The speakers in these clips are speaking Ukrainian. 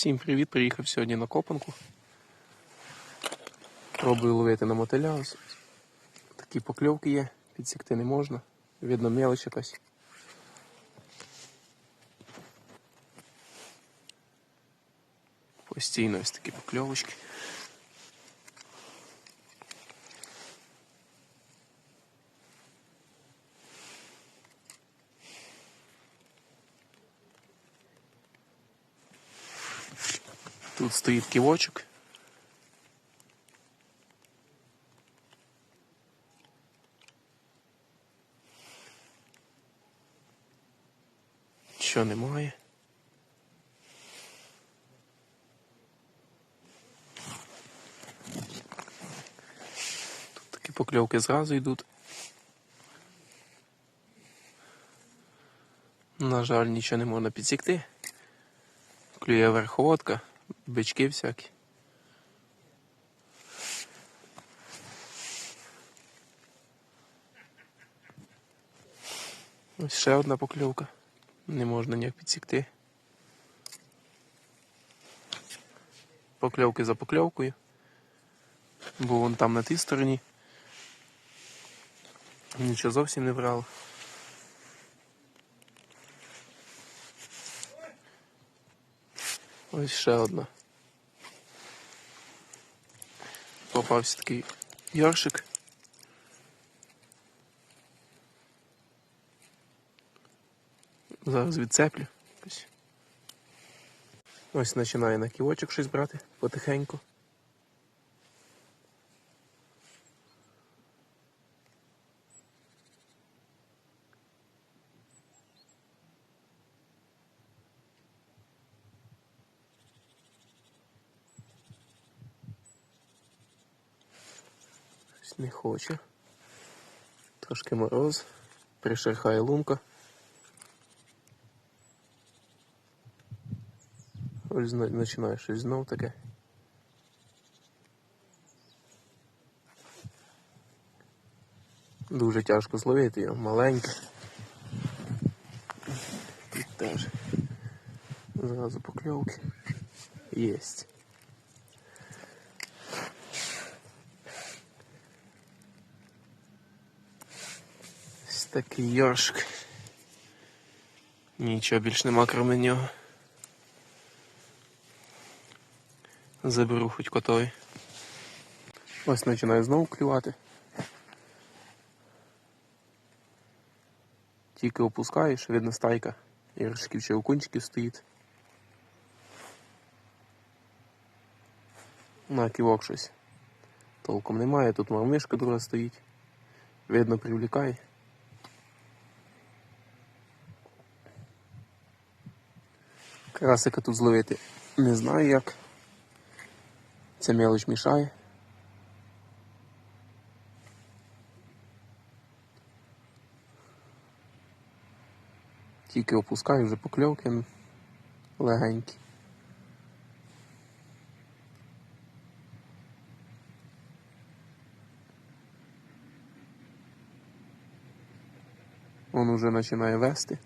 Всім привіт! Приїхав сьогодні на копанку. Пробую ловити на мотиля. Такі покльовки є, підсікти не можна. Видно мелоч якась. Постійно ось такі покльовочки. Тут стоїть ківочок. Що немає? Тут такі покльовки зразу йдуть. На жаль, нічого не можна підсікти. Клює верховодка, бички всякі. Ось ще одна покльовка. Не можна ніяк підсікти. Покльовки за покльовкою. Бо вон там на тій стороні. Нічого зовсім не брало. Ось ще одна. Попався такий яршик. Зараз відцеплю. Ось. Починає на ківочок щось брати потихеньку. Не хоче. Трошки мороз. Пришерхає лунка. Ось починає щось знов таке. Дуже тяжко зловити його, маленьке. Теж. Зразу покльовки. Єсть. Такий йоршик. Нічого більш нема крім нього. Заберу хоч котові. Ось починаю знову клювати. Тільки опускаєш, видно стайка. Іршків чи окунчиків стоїть. На ківок щось. Толком немає, тут мармишка друга стоїть. Видно, привлікає. Красика тут зловити не знаю як. Ця мелоч мішає. Тільки опускаю вже покльовки легенькі. Он уже починає вести.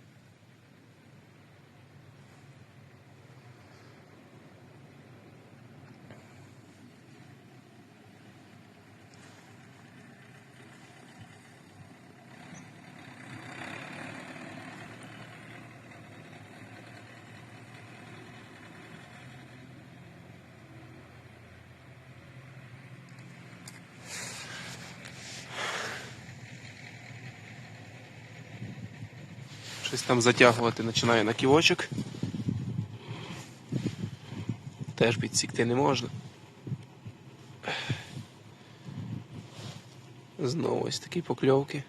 Щось там затягувати починає на ківочок. Теж підсікти не можна. Знову ось такі покльовки.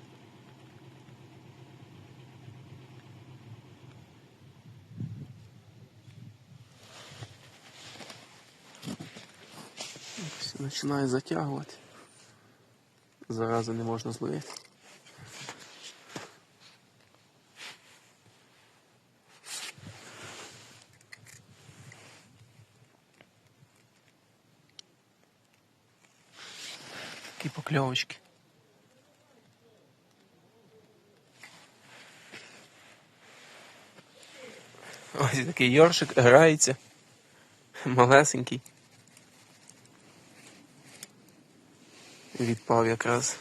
Починає затягувати. Зарази не можна зловити. Такі покльовочки. Ось такий йоршик грається. малесенький. Відпав якраз.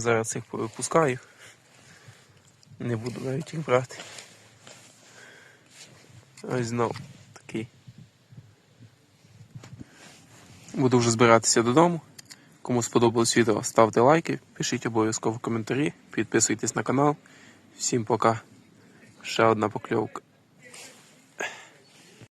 Зараз їх повипускаю. Не буду навіть їх брати. Ось знов такий. Буду вже збиратися додому. Кому сподобалось відео, ставте лайки, пишіть обов'язково коментарі, підписуйтесь на канал. Всім пока. Ще одна покльовка.